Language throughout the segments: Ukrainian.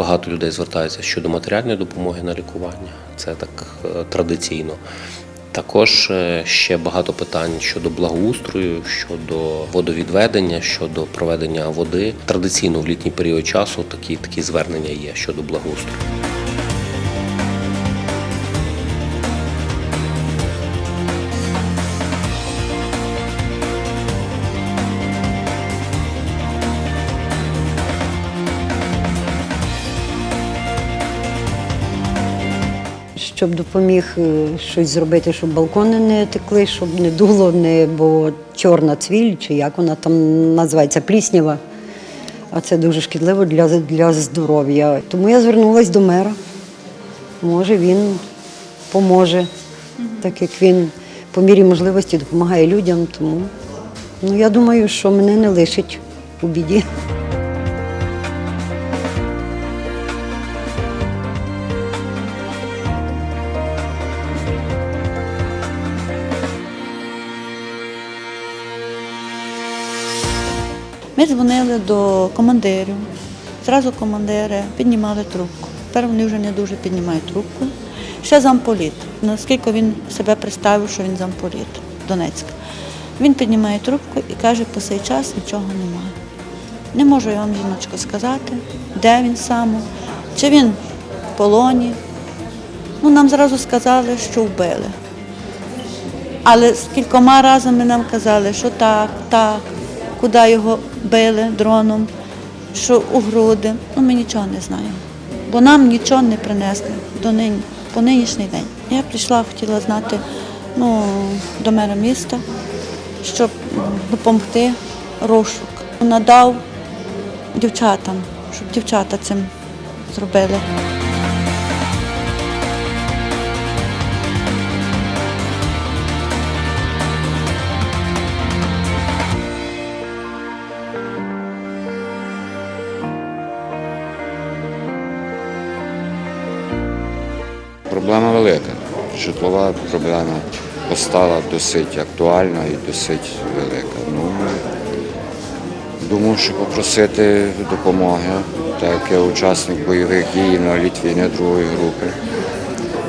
багато людей звертаються щодо матеріальної допомоги на лікування. Це так е, традиційно. Також е, ще багато питань щодо благоустрою, щодо водовідведення, щодо проведення води. Традиційно в літній період часу такі, такі звернення є щодо благоустрою. Щоб допоміг е, щось зробити, щоб балкони не текли, щоб не дуло, не, бо чорна цвіль, чи як вона там називається, пліснява. А це дуже шкідливо для, для здоров'я. Тому я звернулася до мера. Може, він поможе, так як він по мірі можливості допомагає людям. Тому ну, я думаю, що мене не лишить у біді. Ми дзвонили до командирів. Зразу командири піднімали трубку. Тепер вони вже не дуже піднімають трубку. Ще замполіт. Наскільки він себе представив, що він замполіт Донецька. Він піднімає трубку і каже, по цей час нічого немає. Не можу я вам, жіночко, сказати, де він саме, чи він в полоні. Ну, нам зразу сказали, що вбили. Але з кількома разами нам казали, що так, так, куди його били дроном, що у груди. Ну, ми нічого не знаємо. Бо нам нічого не принесли до нині, по нинішній день. Я прийшла, хотіла знати ну, до мера міста, щоб допомогти розшук. Надав дівчатам, щоб дівчата цим зробили. Проблема велика. Житлова проблема постала досить актуальна і досить велика. Ну, думав, що попросити допомоги, так як я учасник бойових дій на Літвіни другої групи.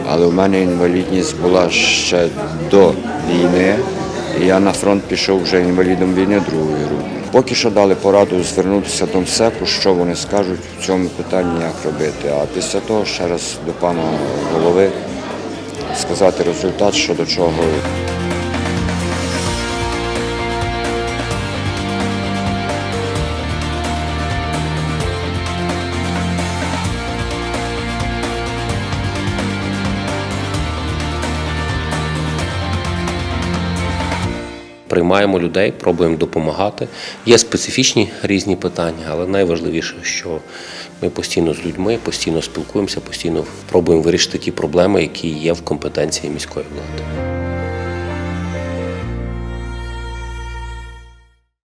Але в мене інвалідність була ще до війни, я на фронт пішов вже інвалідом війни другої групи. Поки що дали пораду звернутися до МСЕКу, що вони скажуть в цьому питанні, як робити. А після того ще раз до пана голови сказати результат, що до чого. Приймаємо людей, пробуємо допомагати. Є специфічні різні питання, але найважливіше, що ми постійно з людьми, постійно спілкуємося, постійно пробуємо вирішити ті проблеми, які є в компетенції міської влади.